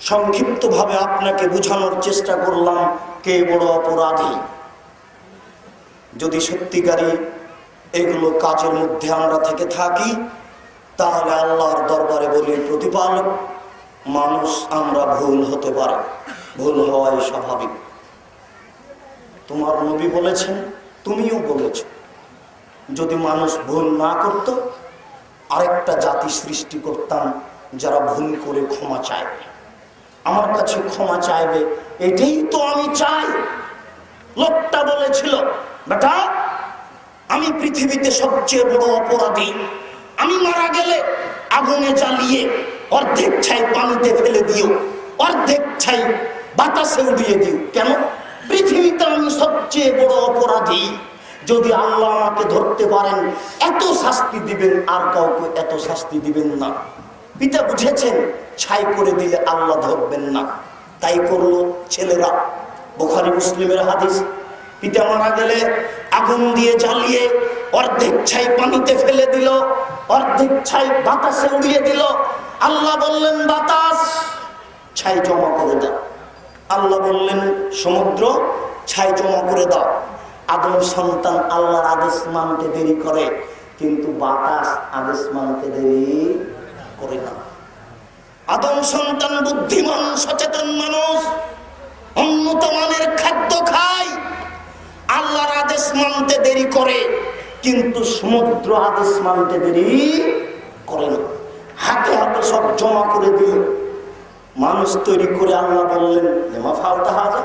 সংক্ষিপ্তভাবে আপনাকে বোঝানোর চেষ্টা করলাম কে বড় অপরাধী। যদি সত্যিকারী এগুলো কাজের মধ্যে আমরা থেকে থাকি, তাহলে আল্লাহর দরবারে বলি প্রতিপালক, মানুষ আমরা ভুল হতে পারে, ভুল হওয়াই স্বাভাবিক। তোমার নবী বলেছেন, তুমিও বলেছ, যদি মানুষ ভুল না করত, আরেকটা জাতি সৃষ্টি করতাম যারা ভুল করে ক্ষমা চাইবে আমার কাছে ক্ষমা চাইবে। এটাই তো আমি চাই। লোকটা বলেছিল, বেটা, আমি পৃথিবীতে সবচেয়ে বড় অপরাধী। আমি মারা গেলে আগুনে জ্বালিয়ে অর্ধেক ছাই পানিতে ফেলে দিও, অর্ধেক ছাই বাতাসে উড়িয়ে দিও। কেন? পৃথিবীতে আমি সবচেয়ে বড় অপরাধী। যদি আল্লাহ আমাকে ধরতে পারেন, এত শাস্তি দিবেন, আর কাউকে এত শাস্তি দিবেন না। পিতা বুঝেছেন, ছাই করে দিলে আল্লাহ ধরবেন না। তাই করল ছেলেরা। বোখারি মুসলিমের হাদিস, পিতা মারা গেলে আগুন দিয়ে জ্বালিয়ে অর্ধেক ছাই পানিতে ফেলে দিল, অর্ধেক ছাই বাতাসে উড়িয়ে দিল। আল্লাহ বললেন, বাতাস, ছাই জমা করে দাও। আল্লাহ বললেন, সমুদ্র, ছাই জমা করে দাও। আদম সন্তান আল্লাহর আদেশ মানতে দেরি করে, কিন্তু বাতাস আদেশ মানতে দেরি সন্তান বুদ্ধিমান, সচেতন মানুষ উন্নত মানের খাদ্য খায়। আল্লাহর আদেশ মানতে দেরি করে, কিন্তু সমুদ্র আদেশ মানতে দেরি করে না। হাতে হাতে সব জমা করে দিয়ে মানুষ তৈরি করে আল্লাহ বললেন লেমা ফালতা হাজা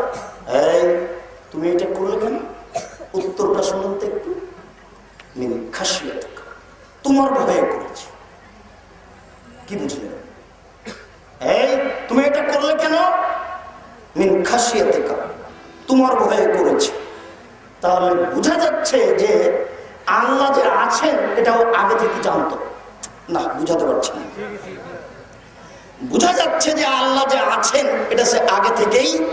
তুমি এটা করলে কেন? উত্তরটা শুনুন তো একটু। মিন খাসিয়াত তোমার ভয়ে করেছি। কি বুঝলেন এই তুমি এটা করলে কেন তোমার ভয়ে করেছি। তাহলে বোঝা যাচ্ছে যে আল্লাহ যে আছেন, এটাও আগে থেকে জানতো। না, বুঝাতে পারছি না। বোঝা যাচ্ছে যে আল্লাহ যে আছেন, এটা সে আগে থেকেই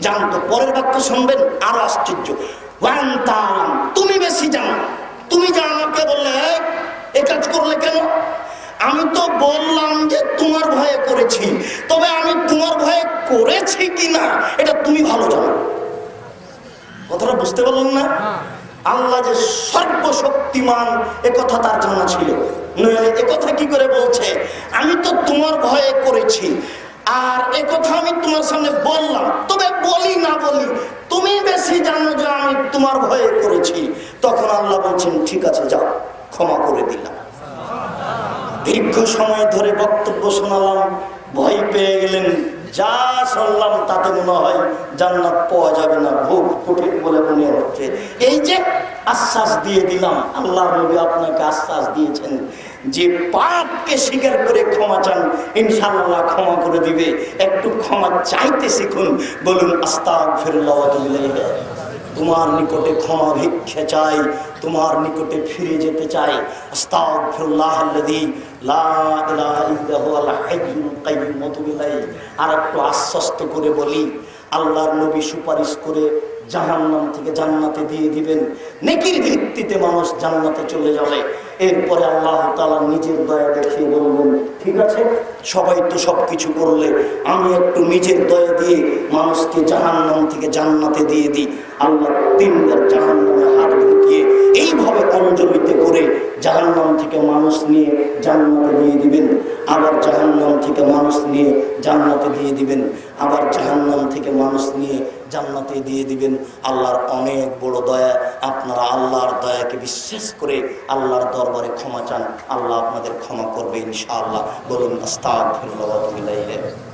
জানতো। পরের বাক্য শুনবেন, আরও আশ্চর্য। তুমি বেশি জানো। তুমি যা আমাকে বললে "এই, এ কাজ করলে কেন আমি তো বললাম যে তোমার ভয়ে করেছি তবে আমি তোমার ভয়ে করেছি কিনা এটা তুমি ভালো জানো। কথাটা বুঝতে পারলাম না? আল্লাহ যে সর্বশক্তিমান এ কথা তার জানা ছিল। নইলে এ কি করে বলছে? আমি তো তোমার ভয়ে করেছি আর এ কথা আমি তোমার সামনে বললাম। তবে বলি না বলি তুমি বেশি জানো যে আমি তোমার ভয়ে করেছি। তখন আল্লাহ বলছেন ঠিক আছে যাও ক্ষমা করে দিলাম। দীর্ঘ সময় ধরে বক্তব্য শোনালাম, ভয় পেয়ে গেলেন। যা শুনলাম তাতে মনে হয় জান্নাত পাওয়া যাবে না খুব কঠিন বলে মনে হচ্ছে। এই যে আশ্বাস দিয়ে দিলাম আল্লাহ নবী আপনাকে আশ্বাস দিয়েছেন যে পাপকে স্বীকার করে ক্ষমা চান ইনশাল্লাহ ক্ষমা করে দিবে। একটু ক্ষমা চাইতে শিখুন, বলুন আস্তাক ফিরল্লাহ তোমার নিকটে ক্ষমা ভিক্ষে চাই, তোমার নিকটে ফিরে যেতে চাই। আস্তাগফিরুল্লাহাল্লাযী লা আর একটু আশ্বস্ত করে বলি, আল্লাহর নবী সুপারিশ করে জাহান্নাম থেকে জান্নাতে দিয়ে দিবেন। নেকির ভিত্তিতে মানুষ জান্নাতে চলে যাবে। এরপরে আল্লাহ তাআলা নিজের দয়া দেখিয়ে বলবেন ঠিক আছে, সবাই তো সব কিছু করলে। আমি একটু নিজের দয়া দিয়ে মানুষকে জাহান্নাম থেকে জান্নাতে দিয়ে দিই। আল্লাহ তিনবার জাহান্নামে থেকে মানুষ নিয়ে জান্নাতে দিয়ে দিবেন। আবার জাহান্নাম থেকে মানুষ নিয়ে জান্নাতে দিয়ে দিবেন। আবার জাহান্নাম থেকে মানুষ নিয়ে জান্নাতে দিয়ে দিবেন। আল্লাহর অনেক বড় দয়া। আপনারা আল্লাহর দয়াকে বিশ্বাস করে আল্লাহর দরবারে ক্ষমা চান। আল্লাহ আপনাদের ক্ষমা করবে ইনশাআল্লাহ। বলুন ইলাইহি।